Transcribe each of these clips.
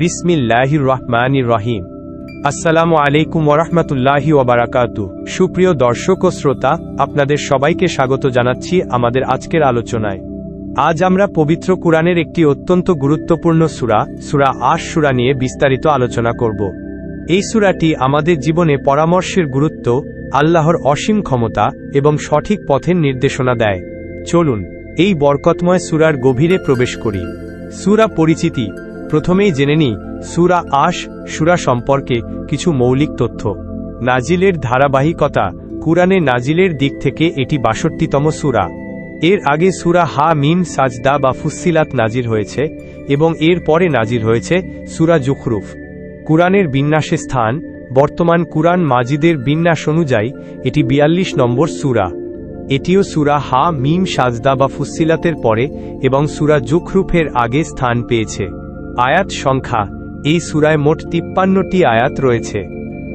বিসমিল্লাহির রহমানির রহিম আসসালামু আলাইকুম ওরহমতুল্লাহি ওবারাকাতু সুপ্রিয় দর্শক ও শ্রোতা আপনাদের সবাইকে স্বাগত জানাচ্ছি আমাদের আজকের আলোচনায় আজ আমরা পবিত্র কোরআনের একটি অত্যন্ত গুরুত্বপূর্ণ সূরা সুরা আশ সুরা নিয়ে বিস্তারিত আলোচনা করব এই সূরাটি আমাদের জীবনে পরামর্শের গুরুত্ব আল্লাহর অসীম ক্ষমতা এবং সঠিক পথের নির্দেশনা দেয়। চলুন, এই বরকতময় সূরার গভীরে প্রবেশ করি। সুরা পরিচিতি। প্রথমেই জেনে নিই, সুরা আশ, সুরা সম্পর্কে কিছু মৌলিক তথ্য। নাজিলের ধারাবাহিকতা, কুরআনে নাজিলের দিক থেকে এটি বাষট্টিতম সুরা। এর আগে সুরা হা মিম সাজদা বা ফুসিলাত নাজির হয়েছে এবং এর পরে নাজির হয়েছে সুরা জুখরুফ। কুরআনের বিন্যাসে স্থান বর্তমান কুরআন মাজিদের বিন্যাস অনুযায়ী, এটি বিয়াল্লিশ নম্বর সুরা। এটিও সুরা হা, মিম, সাজদা বা ফুসিলাতের পরে এবং সুরা জুখরুফের আগে স্থান পেয়েছে। আয়াত সংখ্যা, এই সুরায় মোট তিপ্পান্নটি আয়াত রয়েছে।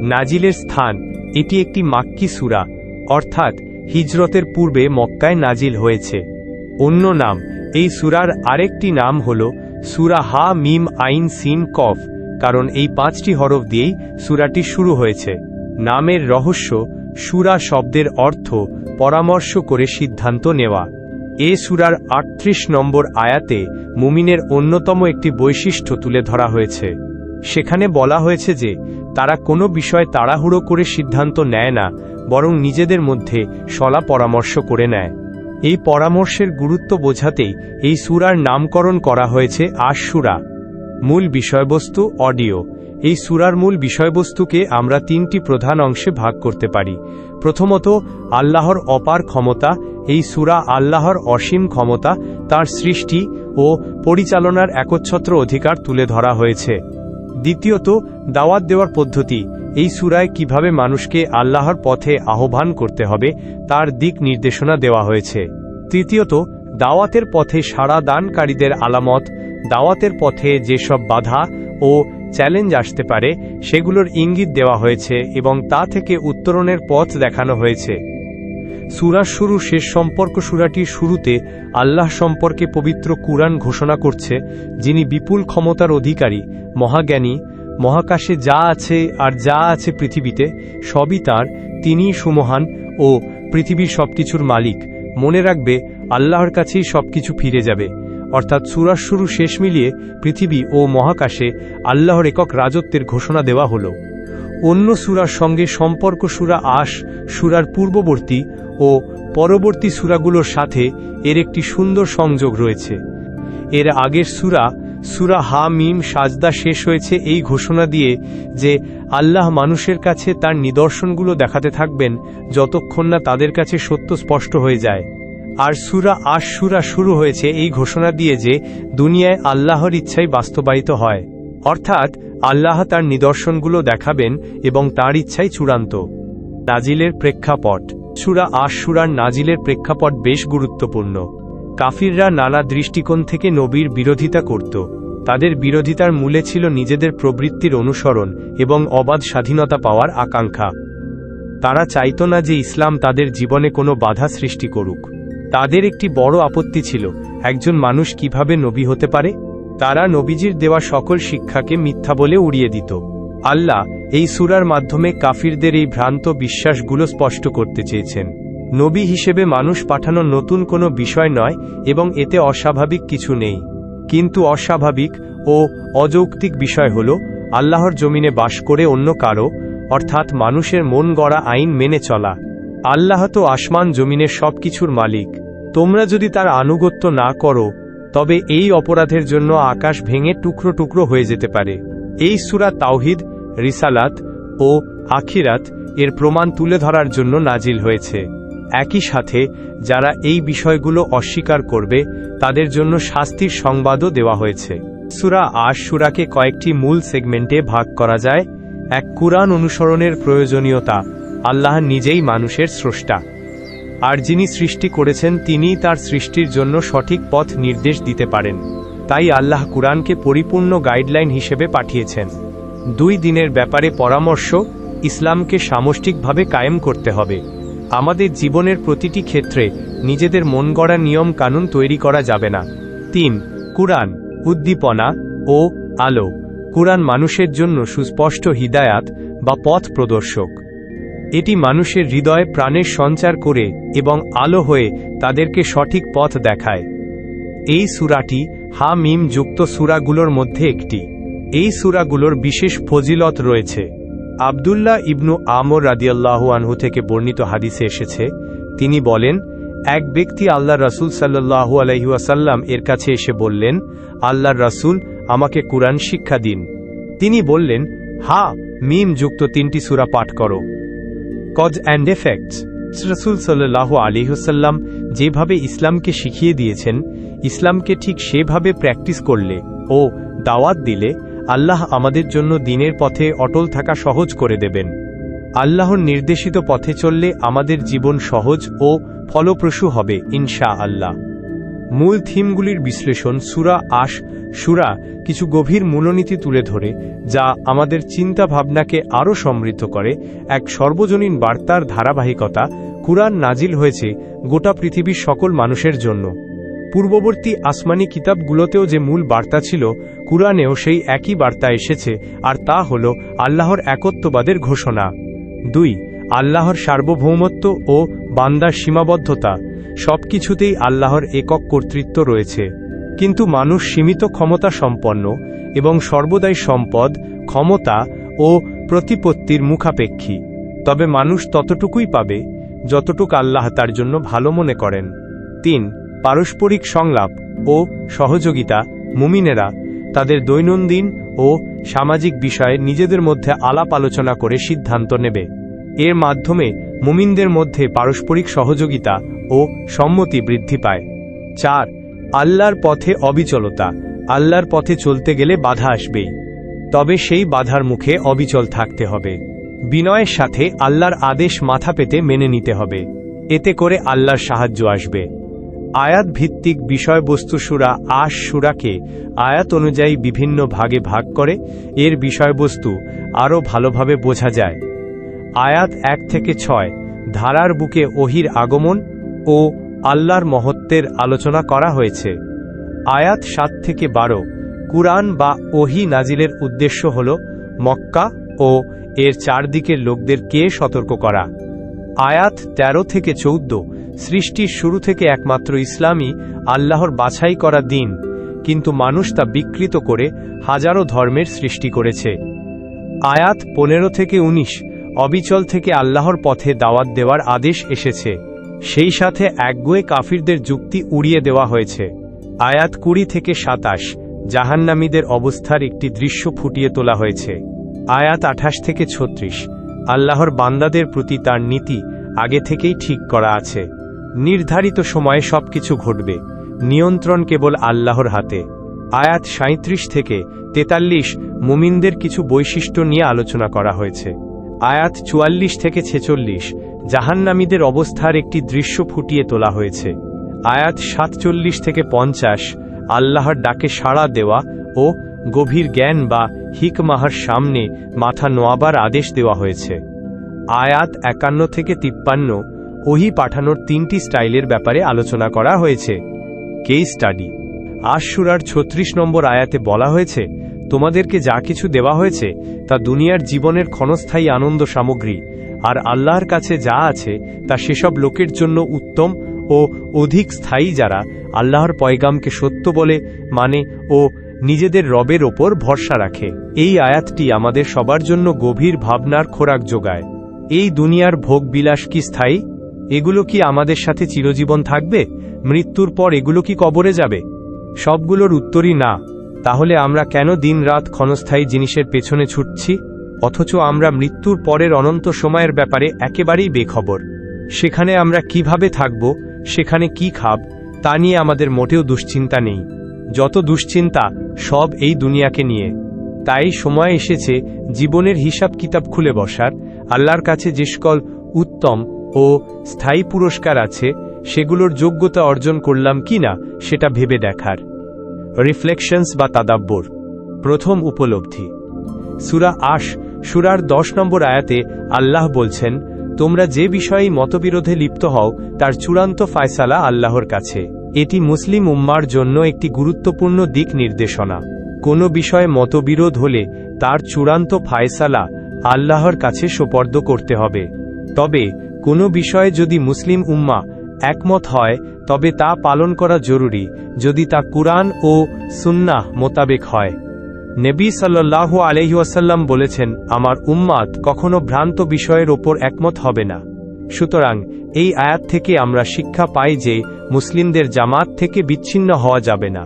নাজিলের স্থান, এটি একটি মাক্কি সুরা, অর্থাৎ হিজরতের পূর্বে মক্কায় নাজিল হয়েছে। অন্য নাম, এই সুরার আরেকটি নাম হল সুরা হা, মিম, আইন, সিন, কফ। কারণ এই পাঁচটি হরফ দিয়েই সুরাটি শুরু হয়েছে। নামের রহস্য, সুরা শব্দের অর্থ, পরামর্শ করে সিদ্ধান্ত নেওয়া। এ সুরার আটত্রিশ নম্বর আয়াতে মুমিনের অন্যতম একটি বৈশিষ্ট্য তুলে ধরা হয়েছে। সেখানে বলা হয়েছে যে, তারা কোনো বিষয় তাড়াহুড়ো করে সিদ্ধান্ত নেয় না, বরং নিজেদের মধ্যে সলা পরামর্শ করে নেয়। এই পরামর্শের গুরুত্ব বোঝাতেই এই সুরার নামকরণ করা হয়েছে আশুরা মূল বিষয়বস্তু অডিও। এই সুরার মূল বিষয়বস্তুকে আমরা তিনটি প্রধান অংশে ভাগ করতে পারি। প্রথমত, আল্লাহর অপার ক্ষমতা, এই সুরা আল্লাহর অসীম ক্ষমতা, তার সৃষ্টি ও পরিচালনার একচ্ছত্র অধিকার তুলে ধরা হয়েছে। দ্বিতীয়ত, দাওয়াত দেওয়ার পদ্ধতি, এই সুরায় কীভাবে মানুষকে আল্লাহর পথে আহ্বান করতে হবে, তার দিক নির্দেশনা দেওয়া হয়েছে। তৃতীয়ত, দাওয়াতের পথে সারা দানকারীদের আলামত দাওয়াতের পথে যেসব বাধা ও চ্যালেঞ্জ আসতে পারে, সেগুলোর ইঙ্গিত দেওয়া হয়েছে এবং তা থেকে উত্তরণের পথ দেখানো হয়েছে। সুরার শুরু শেষ সম্পর্ক সুরাটির শুরুতে আল্লাহ সম্পর্কে পবিত্র কুরআন ঘোষণা করছে, যিনি বিপুল ক্ষমতার অধিকারী, মহাজ্ঞানী, মহাকাশে যা আছে আর যা আছে পৃথিবীতে, সবই তার, তিনিই সুমহান ও পৃথিবীর সবকিছুর মালিক। মনে রাখবে, আল্লাহর কাছেই সবকিছু ফিরে যাবে। অর্থাৎ সুরার শুরু শেষ মিলিয়ে পৃথিবী ও মহাকাশে আল্লাহর একক রাজত্বের ঘোষণা দেওয়া হল। অন্য সুরার সঙ্গে সম্পর্ক সুরা আশ, সুরার পূর্ববর্তী ও পরবর্তী সুরাগুলোর সাথে এর একটি সুন্দর সংযোগ রয়েছে। এর আগের সুরা সুরা হা, মিম, সাজদা শেষ হয়েছে এই ঘোষণা দিয়ে যে আল্লাহ মানুষের কাছে তার নিদর্শনগুলো দেখাতে থাকবেন যতক্ষণ না তাদের কাছে সত্য স্পষ্ট হয়ে যায়। আর সুরা আশ সুরা শুরু হয়েছে এই ঘোষণা দিয়ে যে দুনিয়ায় আল্লাহর ইচ্ছাই বাস্তবায়িত হয়। অর্থাৎ আল্লাহ তার নিদর্শনগুলো দেখাবেন এবং তার ইচ্ছাই চূড়ান্ত। নাজিলের প্রেক্ষাপট। সুরা আশ সুরার নাজিলের প্রেক্ষাপট বেশ গুরুত্বপূর্ণ। কাফিররা নানা দৃষ্টিকোণ থেকে নবীর বিরোধিতা করত। তাদের বিরোধিতার মূলে ছিল নিজেদের প্রবৃত্তির অনুসরণ এবং অবাধ স্বাধীনতা পাওয়ার আকাঙ্ক্ষা। তারা চাইত না যে ইসলাম তাদের জীবনে কোনো বাধা সৃষ্টি করুক। তাদের একটি বড় আপত্তি ছিল, একজন মানুষ কীভাবে নবী হতে পারে? তারা নবীজির দেওয়া সকল শিক্ষাকে মিথ্যা বলে উড়িয়ে দিত। আল্লাহ এই সুরার মাধ্যমে কাফিরদের এই ভ্রান্ত বিশ্বাসগুলো স্পষ্ট করতে চেয়েছেন। নবী হিসেবে মানুষ পাঠানো নতুন কোনো বিষয় নয় এবং এতে অস্বাভাবিক কিছু নেই। কিন্তু অস্বাভাবিক ও অযৌক্তিক বিষয় হল, আল্লাহর জমিনে বাস করে অন্য কারও, অর্থাৎ মানুষের মন গড়া আইন মেনে চলা। আল্লাহ তো আসমান জমিনের সব কিছুর মালিক। তোমরা যদি তার আনুগত্য না করো, তবে এই অপরাধের জন্য আকাশ ভেঙে টুকরো টুকরো হয়ে যেতে পারে। এই সুরা তাওহিদ, রিসালাত ও আখিরাত এর প্রমাণ তুলে ধরার জন্য নাজিল হয়েছে। একই সাথে, যারা এই বিষয়গুলো অস্বীকার করবে, তাদের জন্য শাস্তির সংবাদও দেওয়া হয়েছে। সুরা আশ সুরাকে কয়েকটি মূল সেগমেন্টে ভাগ করা যায়। এক কুরআন অনুসরণের প্রয়োজনীয়তা আল্লাহ নিজেই মানুষের স্রষ্টা। আর যিনি সৃষ্টি করেছেন, তিনিই তার সৃষ্টির জন্য সঠিক পথ নির্দেশ দিতে পারেন। তাই আল্লাহ কুরআনকে পরিপূর্ণ গাইডলাইন হিসেবে পাঠিয়েছেন। দুই দিনের ব্যাপারে পরামর্শ, ইসলামকে সামষ্টিকভাবে কায়েম করতে হবে। আমাদের জীবনের প্রতিটি ক্ষেত্রে নিজেদের মন গড়া নিয়ম কানুন তৈরি করা যাবে না। তিন, কুরআন, উদ্দীপনা ও আলো। কুরআন মানুষের জন্য সুস্পষ্ট হিদায়াত বা পথ প্রদর্শক। এটি মানুষের হৃদয়ে প্রাণের সঞ্চার করে এবং আলো হয়ে তাদেরকে সঠিক পথ দেখায়। এই সুরাটি হা মিম যুক্ত সুরাগুলোর মধ্যে একটি। এই সুরাগুলোর বিশেষ ফজিলত রয়েছে। আবদুল্লাহ ইবনু আমর রাদিয়াল্লাহু আনহু থেকে বর্ণিত হাদিসে এসেছে, তিনি বলেন, এক ব্যক্তি আল্লাহ রাসূল সাল্লাল্লাহু আলাইহুয়াসাল্লাম এর কাছে এসে বললেন, আল্লাহর রাসূল আমাকে কুরআন শিক্ষা দিন। তিনি বললেন, হা, মিম যুক্ত তিনটি সুরা পাঠ করো। কজ অ্যান্ড এফেক্টস রসুল সাল্লাহ আলিহসাল্লাম যেভাবে ইসলামকে শিখিয়ে দিয়েছেন, ইসলামকে ঠিক সেভাবে প্র্যাকটিস করলে ও দাওয়াত দিলে আল্লাহ আমাদের জন্য দিনের পথে অটল থাকা সহজ করে দেবেন। আল্লাহর নির্দেশিত পথে চললে আমাদের জীবন সহজ ও ফলপ্রসূ হবে ইনশা আল্লাহ মূল থিমগুলির বিশ্লেষণ সুরা আশ, সুরা কিছু গভীর মূলনীতি তুলে ধরে যা আমাদের চিন্তা ভাবনাকে আরও সমৃদ্ধ করে, এক সর্বজনীন বার্তার ধারাবাহিকতা কুরআন নাজিল হয়েছে গোটা পৃথিবীর সকল মানুষের জন্য। পূর্ববর্তী আসমানি কিতাবগুলোতেও যে মূল বার্তা ছিল, কুরআনেও সেই একই বার্তা এসেছে, আর তা হল আল্লাহর একত্ববাদের ঘোষণা। দুই, আল্লাহর সার্বভৌমত্ব ও বান্দার সীমাবদ্ধতা সব কিছুতেই আল্লাহর একক কর্তৃত্ব রয়েছে। কিন্তু মানুষ সীমিত ক্ষমতা সম্পন্ন এবং সর্বদাই সম্পদ, ক্ষমতা ও প্রতিপত্তির মুখাপেক্ষী। তবে মানুষ ততটুকুই পাবে, যতটুক আল্লাহ তার জন্য ভালো মনে করেন। তিন, পারস্পরিক সংলাপ ও সহযোগিতা। মুমিনেরা তাদের দৈনন্দিন ও সামাজিক বিষয়ে নিজেদের মধ্যে আলাপ আলোচনা করে সিদ্ধান্ত নেবে। এর মাধ্যমে মুমিনদের মধ্যে পারস্পরিক সহযোগিতা ও সম্মতি বৃদ্ধি পায়। চার, আল্লাহর পথে অবিচলতা। আল্লাহর পথে চলতে গেলে বাধা আসবেই তবে সেই বাধার মুখে অবিচল থাকতে হবে। বিনয়ের সাথে আল্লাহর আদেশ মাথা পেতে মেনে নিতে হবে। এতে করে আল্লাহর সাহায্য আসবে। আয়াত ভিত্তিক বিষয়বস্তু সুরা আশ সুরাকে আয়াত অনুযায়ী বিভিন্ন ভাগে ভাগ করে এর বিষয়বস্তু আরও ভালোভাবে বোঝা যায়। আয়াত এক থেকে ছয়, ধারার বুকে ওহির আগমন ও আল্লাহর মহত্বের আলোচনা করা হয়েছে। আয়াত সাত থেকে বারো। কুরআন বা ওহি নাজিলের উদ্দেশ্য হল মক্কা ও এর চারদিকের লোকদের কে সতর্ক করা। আয়াত ১৩ থেকে চৌদ্দ, সৃষ্টির শুরু থেকে একমাত্র ইসলামই আল্লাহর বাছাই করা দিন, কিন্তু মানুষ তা বিকৃত করে হাজারো ধর্মের সৃষ্টি করেছে। আয়াত পনেরো থেকে ১৯ অবিচল থেকে আল্লাহর পথে দাওয়াত দেওয়ার আদেশ এসেছে। সেই সাথে একগুয়ে কাফিরদের যুক্তি উড়িয়ে দেওয়া হয়েছে। আয়াত কুড়ি থেকে সাতাশ, জাহান্নামীদের অবস্থার একটি দৃশ্য ফুটিয়ে তোলা হয়েছে। আয়াত আঠাশ থেকে ছত্রিশ, আল্লাহর বান্দাদের প্রতি তার নীতি আগে থেকেই ঠিক করা আছে। নির্ধারিত সময়ে সবকিছু ঘটবে, নিয়ন্ত্রণ কেবল আল্লাহর হাতে। আয়াত সাঁত্রিশ থেকে তেতাল্লিশ, মুমিনদের কিছু বৈশিষ্ট্য নিয়ে আলোচনা করা হয়েছে। আয়াত চুয়াল্লিশ থেকে ছেচল্লিশ, জাহান্নামীদের অবস্থার একটি দৃশ্য ফুটিয়ে তোলা হয়েছে। আয়াত সাতচল্লিশ থেকে পঞ্চাশ, আল্লাহর ডাকে সাড়া দেওয়া ও গভীর জ্ঞান বা হিকমাহার সামনে মাথা নোয়াবার আদেশ দেওয়া হয়েছে। আয়াত একান্ন থেকে তিপ্পান্ন, ওহি পাঠানোর তিনটি স্টাইলের ব্যাপারে আলোচনা করা হয়েছে। কেই স্টাডি। আশুরার ছত্রিশ নম্বর আয়াতে বলা হয়েছে, তোমাদেরকে যা কিছু দেওয়া হয়েছে, তা দুনিয়ার জীবনের ক্ষণস্থায়ী আনন্দ সামগ্রী, আর আল্লাহর কাছে যা আছে, তা সেসব লোকের জন্য উত্তম ও অধিক স্থায়ী যারা আল্লাহর পয়গামকে সত্য বলে মানে ও নিজেদের রবের ওপর ভরসা রাখে। এই আয়াতটি আমাদের সবার জন্য গভীর ভাবনার খোরাক যোগায়। এই দুনিয়ার ভোগ বিলাস কি স্থায়ী? এগুলো কি আমাদের সাথে চিরজীবন থাকবে? মৃত্যুর পর এগুলো কি কবরে যাবে? সবগুলোর উত্তরই না। তাহলে আমরা কেন দিন রাত ক্ষণস্থায়ী জিনিসের পেছনে ছুটছি? অথচ আমরা মৃত্যুর পরের অনন্ত সময়ের ব্যাপারে একেবারেই বেখবর। সেখানে আমরা কীভাবে থাকব? সেখানে কি খাব, তা নিয়ে আমাদের মোটেও দুশ্চিন্তা নেই। যত দুশ্চিন্তা, সব এই দুনিয়াকে নিয়ে। তাই সময় এসেছে, জীবনের হিসাব কিতাব খুলে বসার। আল্লাহর কাছে যে সকল উত্তম ও স্থায়ী পুরস্কার আছে, সেগুলোর যোগ্যতা অর্জন করলাম কিনা সেটা ভেবে দেখার। রিফ্লেকশনস বা তাদাব্বর। প্রথম উপলব্ধি। সুরা আশ, সুরার দশ নম্বর আয়াতে আল্লাহ বলছেন তোমরা যে বিষয়ে মতবিরোধে লিপ্ত হও, তার চূড়ান্ত ফায়সালা আল্লাহর কাছে। এটি মুসলিম উম্মার জন্য একটি গুরুত্বপূর্ণ দিক নির্দেশনা। কোনো বিষয়ে মতবিরোধ হলে, তার চূড়ান্ত ফায়সালা আল্লাহর কাছে সোপর্দ করতে হবে। তবে, কোনো বিষয়ে যদি মুসলিম উম্মা একমত হয়, তবে তা পালন করা জরুরি, যদি তা কুরআন ও সুন্নাহ মোতাবেক হয়। নেবী সাল্লাল্লাহু আলহিউসাল্লাম বলেছেন, আমার উম্মাদ কখনো ভ্রান্ত বিষয়ের ওপর একমত হবে না। সুতরাং, এই আয়াত থেকে আমরা শিক্ষা পাই যে, মুসলিমদের জামাত থেকে বিচ্ছিন্ন হওয়া যাবে না।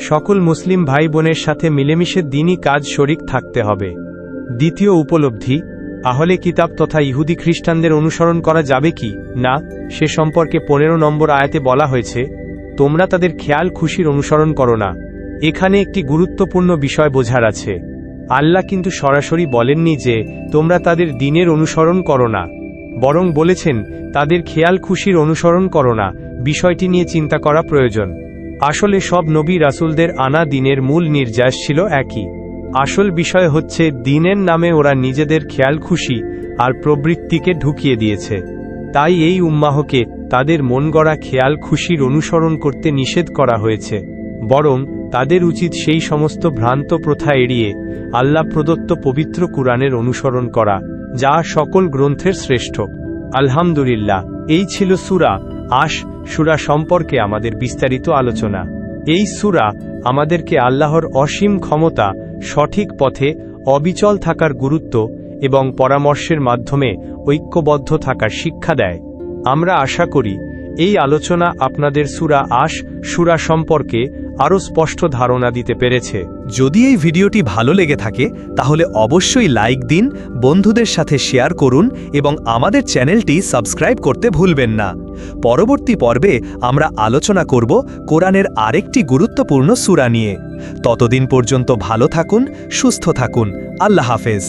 সকল মুসলিম ভাই বোনের সাথে মিলেমিশে দিনই কাজ শরিক থাকতে হবে। দ্বিতীয় উপলব্ধি, আহলে কিতাব তথা ইহুদি খ্রিস্টানদের অনুসরণ করা যাবে কি? না, সে সম্পর্কে পনেরো নম্বর আয়াতে বলা হয়েছে, তোমরা তাদের খেয়াল খুশির অনুসরণ করো না। এখানে একটি গুরুত্বপূর্ণ বিষয় বোঝার আছে। আল্লাহ কিন্তু সরাসরি বলেননি যে, তোমরা তাদের দিনের অনুসরণ করো না। বরং বলেছেন, তাদের খেয়াল খুশির অনুসরণ করো না, বিষয়টি নিয়ে চিন্তা করা প্রয়োজন। আসলে সব নবী রাসুলদের আনা দিনের মূল নির্যাস ছিল একই। আসল বিষয় হচ্ছে, দিনের নামে ওরা নিজেদের খেয়াল খুশি আর প্রবৃত্তিকে ঢুকিয়ে দিয়েছে। তাই এই উম্মাহকে তাদের মন গড়া খেয়াল খুশির অনুসরণ করতে নিষেধ করা হয়েছে। বরং তাদের উচিত সেই সমস্ত ভ্রান্ত প্রথা এড়িয়ে আল্লাহ প্রদত্ত পবিত্র কুরআনের অনুসরণ করা, যা সকল গ্রন্থের শ্রেষ্ঠ। আলহামদুলিল্লাহ, এই ছিল সুরা আশ, সুরা সম্পর্কে আমাদের বিস্তারিত আলোচনা। এই সুরা আমাদেরকে আল্লাহর অসীম ক্ষমতা, সঠিক পথে অবিচল থাকার গুরুত্ব এবং পরামর্শের মাধ্যমে ঐক্যবদ্ধ থাকার শিক্ষা দেয়। আমরা আশা করি, এই আলোচনা আপনাদের সুরা আশ, সুরা সম্পর্কে আরও স্পষ্ট ধারণা দিতে পেরেছে। যদি এই ভিডিওটি ভালো লেগে থাকে, তাহলে অবশ্যই লাইক দিন, বন্ধুদের সাথে শেয়ার করুন এবং আমাদের চ্যানেলটি সাবস্ক্রাইব করতে ভুলবেন না। পরবর্তী পর্বে আমরা আলোচনা করব কোরআনের আরেকটি গুরুত্বপূর্ণ সূরা নিয়ে। ততদিন পর্যন্ত ভালো থাকুন, সুস্থ থাকুন। আল্লাহ হাফেজ।